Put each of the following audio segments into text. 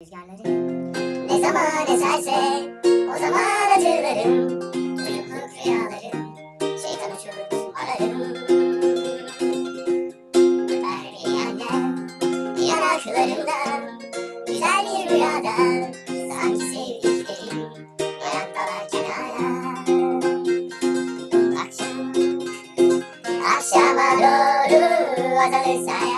Ne zaman eserse o zaman acılarım. Çocukluk rüyalarım şeytan uçurur ararım. Öper beni annem yanaklarımdan Güzel bir rüyada sanki sevdiklerim Hayattalarken hala Akşam Akşama doğru azalırsa hayatım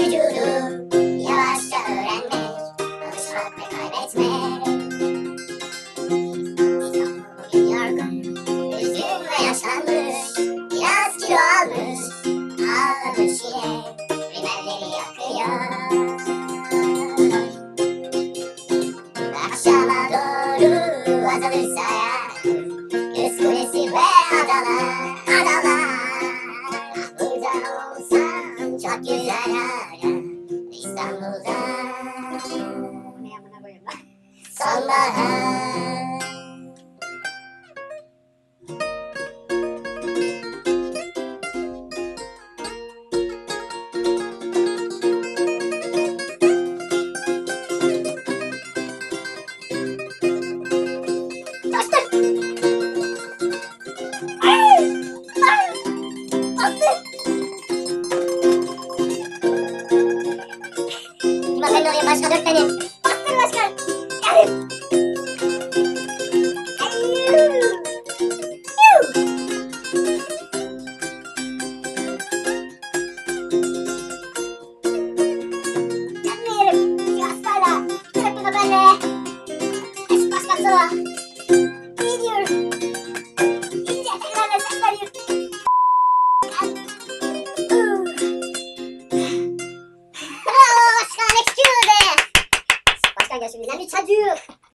vücudu Yavaşça Alışmak ve kaybetmek İnsan bugün yorgun Üzgün ve yaşlanmış Biraz kilo almış Ağlamış yine Rimelleri yakıyor. Akşama doğru azalırsa Sambahan. Sambahan. Başka dört beni. j'ai mis la lutte, ça dure.